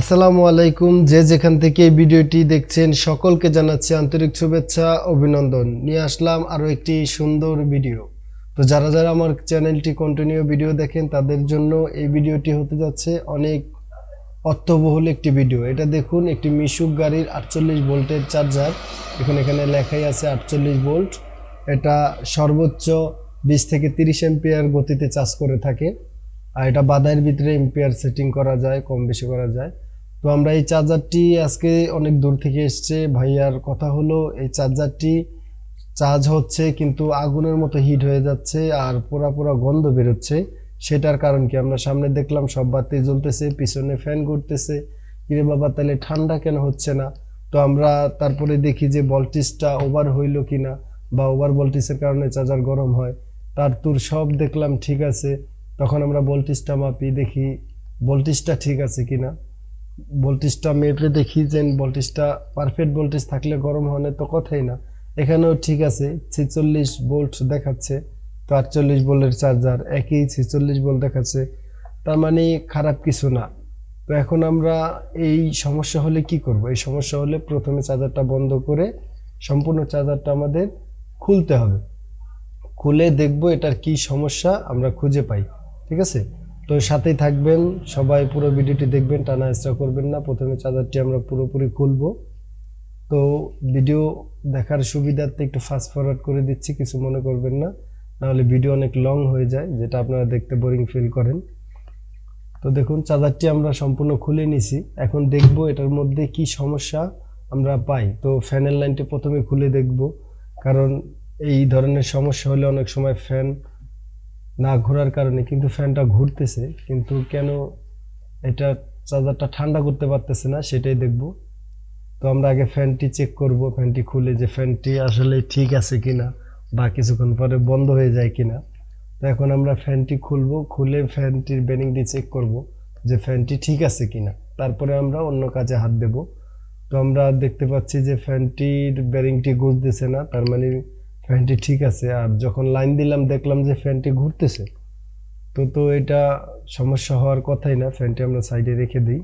আসসালামু আলাইকুম। যে যেখান থেকে এই ভিডিওটি দেখছেন, সকলকে জানাচ্ছি আন্তরিক শুভেচ্ছা, অভিনন্দন। নিয়ে আসলাম আরও একটি সুন্দর ভিডিও। তো যারা যারা আমার চ্যানেলটি কন্টিনিউ ভিডিও দেখেন, তাদের জন্য এই ভিডিওটি হতে যাচ্ছে অনেক অর্থবহুল একটি ভিডিও। এটা দেখুন, একটি মিশুক গাড়ির আটচল্লিশ ভোল্টের চার্জার। এখন এখানে লেখাই আছে আটচল্লিশ ভোল্ট। এটা সর্বোচ্চ বিশ থেকে তিরিশ এম্পিয়ার গতিতে চার্জ করে থাকে। আর এটা বাধাইয়ের ভিতরে এম্পিয়ার সেটিং করা যায়, কম বেশি করা যায়। তো আমরা এই চার্জারটি আজকে অনেক দূর থেকে এসছে। ভাইয়ার কথা হলো, এই চার্জারটি চার্জ হচ্ছে কিন্তু আগুনের মতো হিট হয়ে যাচ্ছে আর পোড়া পোড়া গন্ধ বেরোচ্ছে। সেটার কারণ কি? আমরা সামনে দেখলাম সব বাতি জ্বলতেছে, পিছনে ফ্যান ঘুরতেছে। কিরে বাবা, তাহলে ঠান্ডা কেন হচ্ছে না? তো আমরা তারপরে দেখি যে ভোল্টেজটা ওভার হইল কিনা বা ওভার ভোল্টেজের কারণে চার্জার গরম হয়। তার তুর সব দেখলাম ঠিক আছে। তখন আমরা ভোল্টেজটা মাপি, দেখি ভোল্টেজটা ঠিক আছে কিনা। ভোল্টেজটা মেপে দেখি যে ভোল্টেজটা পারফেক্ট ভোল্টেজ থাকলে গরম না, তো কথাই না। এখানেও ঠিক আছে, ছেচল্লিশ ভোল্ট দেখাচ্ছে, তো আটচল্লিশ ভোল্টের চার্জার একই ছেচল্লিশ ভোল্ট দেখাচ্ছে, তার মানে খারাপ কিছু না। তো এখন আমরা এই সমস্যা হলে কি করব? এই সমস্যা হলে প্রথমে চার্জারটা বন্ধ করে সম্পূর্ণ চার্জারটা আমাদের খুলতে হবে। খুলে দেখব এটার কি সমস্যা, আমরা খুঁজে পাই, ঠিক আছে? তো সাথেই থাকবেন, সবাই পুরো ভিডিওটি দেখবেন, টানা এক্সট্রা করবেন না। প্রথমে চার্জারটি আমরা পুরোপুরি খুলবো। তো ভিডিও দেখার সুবিধার্থে একটু ফাস্ট ফরওয়ার্ড করে দিচ্ছি, কিছু মনে করবেন না। নাহলে ভিডিও অনেক লং হয়ে যায়, যেটা আপনারা দেখতে বোরিং ফিল করেন। তো দেখুন চার্জারটি আমরা সম্পূর্ণ খুলে নিছি। এখন দেখব এটার মধ্যে কি সমস্যা আমরা পাই। তো ফ্যানের লাইনটি প্রথমে খুলে দেখব, কারণ এই ধরনের সমস্যা হলে অনেক সময় ফ্যান না ঘোরার কারণে, কিন্তু ফ্যানটা ঘুরতেছে, কিন্তু কেন এটা চার্জারটা ঠান্ডা করতে পারতেছে না, সেটাই দেখব। তো আমরা আগে ফ্যানটি চেক করব, ফ্যানটি খুলে যে ফ্যানটি আসলে ঠিক আছে কি না বা কিছুক্ষণ পরে বন্ধ হয়ে যায় কি না তো এখন আমরা ফ্যানটি খুলবো, খুলে ফ্যানটির বেরিংটি চেক করব যে ফ্যানটি ঠিক আছে কি না তারপরে আমরা অন্য কাজে হাত দেব। তো আমরা দেখতে পাচ্ছি যে ফ্যানটির বেরিংটি গুজতেছে না, তার মানে ফ্যানটি ঠিক আছে, আর যখন লাইন দিলাম, দেখলাম যে ফ্যানটি ঘুরতেছে। তো তো এটা সমস্যা হওয়ার কথাই না, ফ্যানটি আমরা সাইডে রেখে দিই।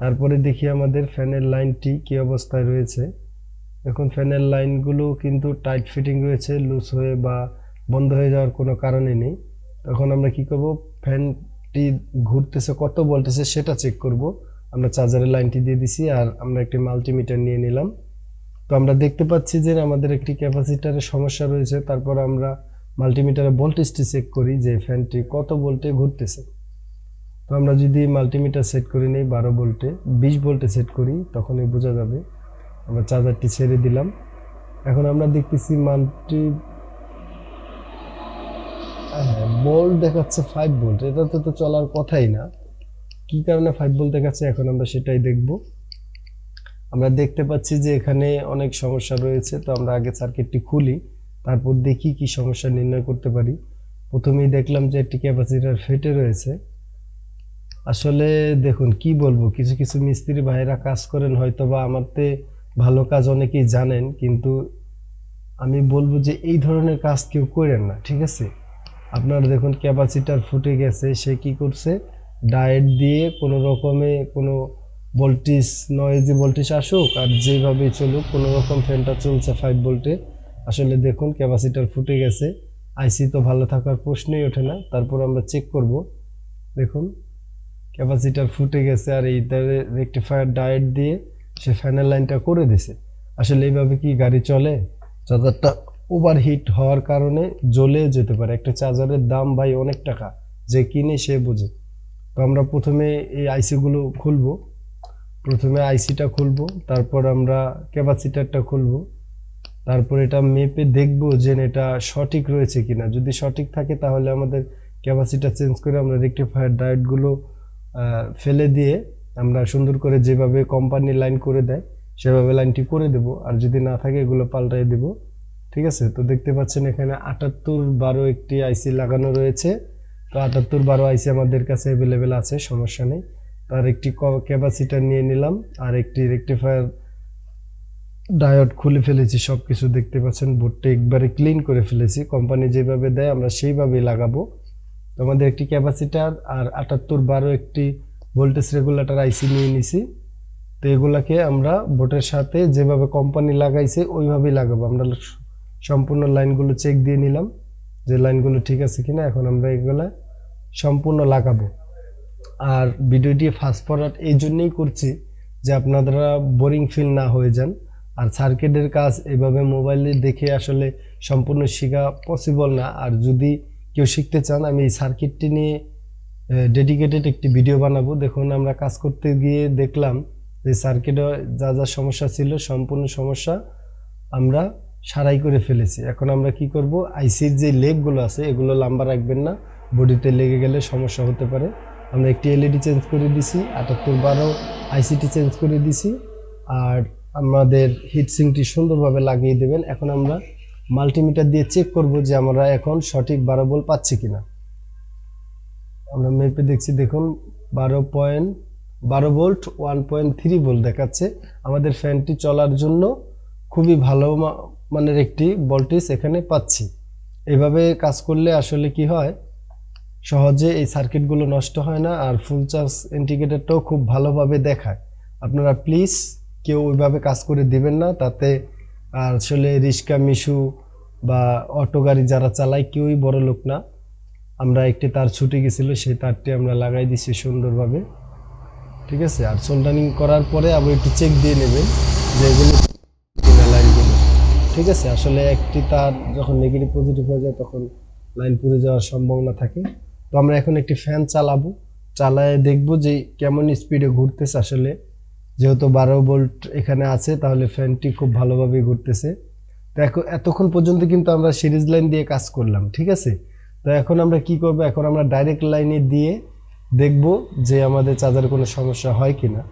তারপরে দেখি আমাদের ফ্যানের লাইনটি কী অবস্থায় রয়েছে। এখন ফ্যানের লাইনগুলো কিন্তু টাইট ফিটিং রয়েছে, লুজ হয়ে বা বন্ধ হয়ে যাওয়ার কোনো কারণে নেই। তখন আমরা কি করব, ফ্যানটি ঘুরতেছে, কত ভোল্টেজে সেটা চেক করব। আমরা চার্জারের লাইনটি দিয়ে দিছি, আর আমরা একটি মাল্টিমিটার নিয়ে নিলাম। তো আমরা দেখতে পাচ্ছি যে আমাদের একটি ক্যাপাসিটারের সমস্যা রয়েছে। তারপর আমরা মাল্টিমিটারে ভোল্টেজটি চেক করি যে ফ্যানটি কত ভোল্টে ঘুরতেছে। তো আমরা যদি মাল্টিমিটার সেট করে নিই, বারো ভোল্টে, বিশ ভোল্টে সেট করি, তখনই বোঝা যাবে আমরা চার্জারটি ছেড়ে দিলাম। এখন আমরা দেখতেছি মাল্টি বোল্ট দেখাচ্ছে ফাইভ ভোল্ট। এটাতে তো চলার কথাই না। কি কারণে ফাইভ ভোল্ট দেখাচ্ছে? এখন আমরা সেটাই দেখব। আমরা দেখতে পাচ্ছি যে এখানে অনেক সমস্যা রয়েছে, তো আমরা আগে সার্কিটটি খুলি, তারপর দেখি কি সমস্যা নির্ণয় করতে পারি। প্রথমেই দেখলাম যে একটি ক্যাপাসিটার ফেটে রয়েছে। আসলে দেখুন, কি বলব, কিছু কিছু মিস্ত্রি ভাইরা কাজ করেন হয়তো বা আমারতে ভালো কাজ অনেকেই জানেন, কিন্তু আমি বলব যে এই ধরনের কাজ কেউ করেন না, ঠিক আছে? আপনারা দেখুন ক্যাপাসিটার ফুটে গেছে, সে কি করছে? ডায়েট দিয়ে কোনো রকমে কোনো ভোল্টেজ নয়েজি ভোল্টেজ আসুক আর যেভাবেই চলুক, কোনো রকম ফ্যানটা চলছে ফাইভ ভোল্টে আসলে দেখুন ক্যাপাসিটার ফুটে গেছে। আইসি তো ভালো থাকার প্রশ্নই ওঠে না। তারপর আমরা চেক করব। দেখুন ক্যাপাসিটার ফুটে গেছে আর এই রেকটিফায়ার ডায়েট দিয়ে সে ফ্যানের লাইনটা করে দিছে। আসলে এইভাবে কি গাড়ি চলে? চার্জারটা ওভার হিট হওয়ার কারণে জ্বলে যেতে পারে। একটা চার্জারের দাম ভাই অনেক টাকা। যে কিনে সে বোঝে। তো আমরা প্রথমে এই আইসিগুলো খুলবো। প্রথমে আইসিটা খুলবো, তারপর আমরা ক্যাপাসিটারটা খুলবো। তারপর এটা মেপে দেখব যে এটা সঠিক রয়েছে কিনা। যদি সঠিক থাকে তাহলে আমাদের ক্যাপাসিটার চেঞ্জ করে আমরা রেকটিফায়ার ডায়েটগুলো ফেলে দিয়ে আমরা সুন্দর করে যেভাবে কোম্পানি লাইন করে দেয়, সেভাবে লাইনটি করে দেব। আর যদি না থাকে এগুলো পাল্টাই দেব। ঠিক আছে? তো দেখতে পাচ্ছেন এখানে আটাত্তর বারো একটি আইসি লাগানো রয়েছে। তো আটাত্তর বারো আইসি আমাদের কাছে অ্যাভেলেবেল আছে, সমস্যা নেই। তার একটি ক্যাপাসিটার নিয়ে নিলাম আর একটি রেকটিফায়ার ডায়োড খুলে ফেলেছি সব কিছু দেখতে পাচ্ছেন, বোর্ডটা একবারে ক্লিন করে ফেলেছি। কোম্পানি যেভাবে দেয়, আমরা সেইভাবেই লাগাবো। আমাদের একটি ক্যাপাসিটার আর আটাত্তর বারো একটি ভোল্টেজ রেগুলেটর আইসি নিয়ে নিছি। তো এগুলাকে আমরা বোর্ডের সাথে যেভাবে কোম্পানি লাগাইছে, ওইভাবেই লাগাবো। আমরা সম্পূর্ণ লাইনগুলো চেক দিয়ে নিলাম যে লাইনগুলো ঠিক আছে কিনা। এখন আমরা এগুলা সম্পূর্ণ লাগাবো। আর ভিডিওটি ফাস্ট ফরওয়ার্ড এই জন্যই করছি যে আপনারা বোরিং ফিল না হয়ে যান। আর সার্কিটের কাজ এভাবে মোবাইলে দেখে আসলে সম্পূর্ণ শেখা পসিবল না। আর যদি কেউ শিখতে চান, আমি এই সার্কিটটি নিয়ে ডেডিকেটেড একটি ভিডিও বানাবো। দেখুন, আমরা কাজ করতে গিয়ে দেখলাম যে সার্কিটে যা যা সমস্যা ছিল, সম্পূর্ণ সমস্যা আমরা সারাই করে ফেলেছি। এখন আমরা কি করব? আইসির যে লেপগুলো আছে, এগুলো লম্বা রাখবেন না। বডিতে লেগে গেলে সমস্যা হতে পারে। আমরা একটি এলইডি চেঞ্জ করে দিছি আটাত্তর বারো আইসিটি চেঞ্জ করে দিছি, আর আমাদের হিটসিংটি সুন্দরভাবে লাগিয়ে দেবেন। এখন আমরা মাল্টিমিটার দিয়ে চেক করব যে আমরা এখন সঠিক বারো বল পাচ্ছি কিনা। আমরা মেপে দেখছি, দেখুন, বারো পয়েন্ট বারো volt one point three volt দেখাচ্ছে। আমাদের ফ্যানটি চলার জন্য খুবই ভালো মানের একটি ভোল্টেজ এখানে পাচ্ছি। এভাবে কাজ করলে আসলে কি হয় সহজে এই সার্কিটগুলো নষ্ট হয় না আর ফুল চার্জ ইন্ডিকেটরটাও খুব ভালোভাবে দেখায়। আপনারা প্লিজ কেউ ওইভাবে কাজ করে দিবেন না, তাতে আর আসলে রিক্সা, মিশু বা অটো গাড়ি যারা চালায় কেউই বড় লোক না। আমরা একটি তার ছুটে গেছিল, সেই তারটি আমরা লাগাই দিছি সুন্দরভাবে। ঠিক আছে? আর সোল্ডারিং করার পরে আবার একটু চেক দিয়ে নেবেন যে এগুলো লাইনগুলো ঠিক আছে? আসলে একটি তার যখন নেগেটিভ পজিটিভ হয়ে যায়, তখন লাইন পুড়ে যাওয়ার সম্ভাবনা থাকে। তো আমরা এখন একটি ফ্যান চালাবো। চালায় দেখব যে কেমন স্পিডে ঘুরতেছে আসলে। যেহেতু বারো ভোল্ট এখানে আছে, তাহলে ফ্যানটি খুব ভালোভাবে ঘুরতেছে। তো এখন এতক্ষণ পর্যন্ত কিন্তু আমরা সিরিজ লাইন দিয়ে কাজ করলাম, ঠিক আছে? তো এখন আমরা কি করব? এখন আমরা ডাইরেক্ট লাইনে দিয়ে দেখব যে আমাদের চার্জার কোনো সমস্যা হয় কি না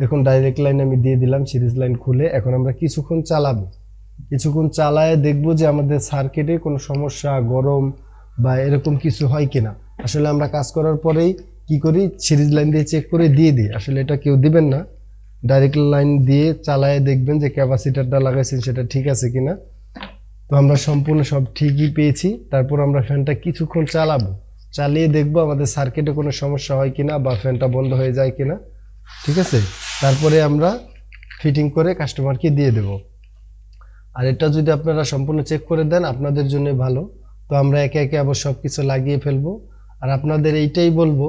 দেখুন ডাইরেক্ট লাইন আমি দিয়ে দিলাম সিরিজ লাইন খুলে এখন আমরা কিছুক্ষণ চালাবো। কিছুক্ষণ চালায় দেখব যে আমাদের সার্কিটে কোনো সমস্যা, গরম বা এরকম কিছু হয় কিনা। আসলে আমরা কাজ করার পরেই কি করি? সিরিজ লাইন দিয়ে চেক করে দিয়ে দিই। আসলে এটা কেউ দিবেন না। ডাইরেক্ট লাইন দিয়ে চালায় দেখবেন যে ক্যাপাসিটারটা লাগাইছেন, সেটা ঠিক আছে কিনা। তো আমরা সম্পূর্ণ সব ঠিকই পেয়েছি। তারপর আমরা ফ্যানটা কিছুক্ষণ চালাবো। চালিয়ে দেখব আমাদের সার্কিটে কোনো সমস্যা হয় কিনা বা ফ্যানটা বন্ধ হয়ে যায় কিনা। ঠিক আছে? তারপরে আমরা ফিটিং করে কাস্টমারকে দিয়ে দেব। আর এটা যদি আপনারা সম্পূর্ণ চেক করে দেন, আপনাদের জন্য ভালো। তো আমরা একে একে আবার সব কিছু লাগিয়ে ফেলব। আর আপনাদের এইটাই বলব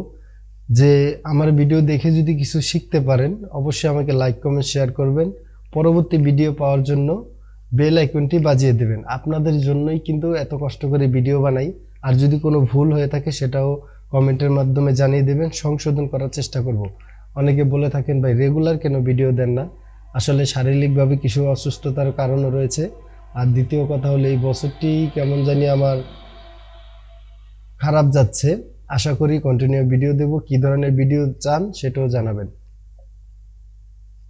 যে, আমার ভিডিও দেখে যদি কিছু শিখতে পারেন, অবশ্যই আমাকে লাইক কমেন্ট শেয়ার করবেন। পরবর্তী ভিডিও পাওয়ার জন্য বেল আইকনটি বাজিয়ে দেবেন। আপনাদের জন্যই কিন্তু এত কষ্ট করে ভিডিও বানাই। আর যদি কোনো ভুল হয়ে থাকে, সেটাও কমেন্টের মাধ্যমে জানিয়ে দেবেন। সংশোধন করার চেষ্টা করব। অনেকে বলে থাকেন, ভাই রেগুলার কেন ভিডিও দেন না? আসলে শারীরিকভাবে কিছু অসুস্থতার কারণও রয়েছে। আর দ্বিতীয় কথা হলো এই বছরটি কেমন জানি আমার খারাপ যাচ্ছে। আশা করি কন্টিনিউ ভিডিও দেব। কি ধরনের ভিডিও চান সেটাও জানাবেন।